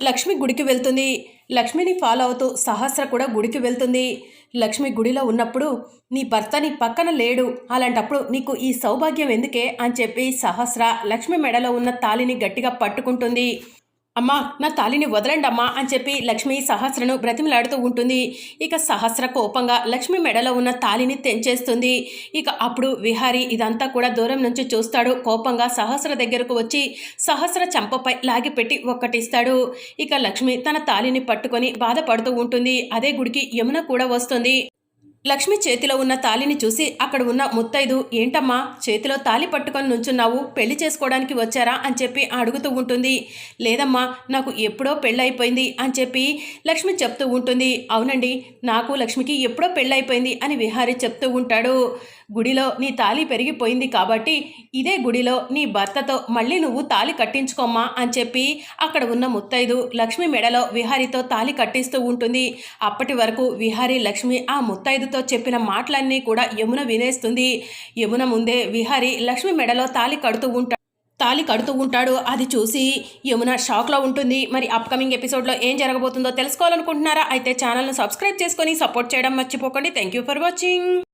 లక్ష్మి గుడికి వెళ్తుంది. లక్ష్మిని ఫాలో అవుతూ సహస్ర కూడా గుడికి వెళ్తుంది. లక్ష్మి గుడిలో ఉన్నప్పుడు నీ భర్త నీ పక్కన లేడు. అలాంటప్పుడు నీకు ఈ సౌభాగ్యం ఎందుకే? అని చెప్పి సహస్ర లక్ష్మి మెడలో ఉన్న తాలిని గట్టిగా పట్టుకుంటుంది. అమ్మా నా తాలిని వదలండి అమ్మా అని చెప్పి లక్ష్మి సహస్రను బ్రతిమలాడుతూ ఉంటుంది. ఇక సహస్ర కోపంగా లక్ష్మి మెడలో ఉన్న తాలిని తెంచేస్తుంది. ఇక అప్పుడు విహారి ఇదంతా కూడా దూరం నుంచి చూస్తాడు. కోపంగా సహస్ర దగ్గరకు వచ్చి సహస్ర చంపపై లాగిపెట్టి ఒక్కటిస్తాడు. ఇక లక్ష్మి తన తాలిని పట్టుకొని బాధపడుతూ ఉంటుంది. అదే గుడికి యమున కూడా వస్తుంది. లక్ష్మి చేతిలో ఉన్న తాలిని చూసి అక్కడ ఉన్న ముత్తైదు ఏంటమ్మా చేతిలో తాలి పట్టుకొని నుంచున్నావు? పెళ్ళి చేసుకోవడానికి వచ్చారా? అని చెప్పి అడుగుతూ ఉంటుంది. లేదమ్మా నాకు ఎప్పుడో పెళ్ళైపోయింది అని చెప్పి లక్ష్మి చెప్తూ ఉంటుంది. అవునండి నాకు లక్ష్మికి ఎప్పుడో పెళ్ళైపోయింది అని విహారి చెప్తూ ఉంటాడు. గుడిలో నీ తాలి పెరిగిపోయింది కాబట్టి ఇదే గుడిలో నీ భర్తతో మళ్ళీ నువ్వు తాలి కట్టించుకోమ్మా అని చెప్పి అక్కడ ఉన్న ముత్తైదు లక్ష్మి మెడలో విహారితో తాలి కట్టిస్తూ ఉంటుంది. అప్పటి వరకు విహారి లక్ష్మి ఆ ముత్తైదుతో చెప్పిన మాటలన్నీ కూడా యమున వినేస్తుంది. యమున ముందే విహారి లక్ష్మి మెడలో తాలి కడుతూ ఉంటాడు తాలి కడుతూ ఉంటాడు. అది చూసి యమున షాక్లో ఉంటుంది. మరి అప్కమింగ్ ఎపిసోడ్లో ఏం జరగబోతుందో తెలుసుకోవాలనుకుంటున్నారా? అయితే ఛానల్ను సబ్స్క్రైబ్ చేసుకొని సపోర్ట్ చేయడం మర్చిపోకండి. Thank you for watching.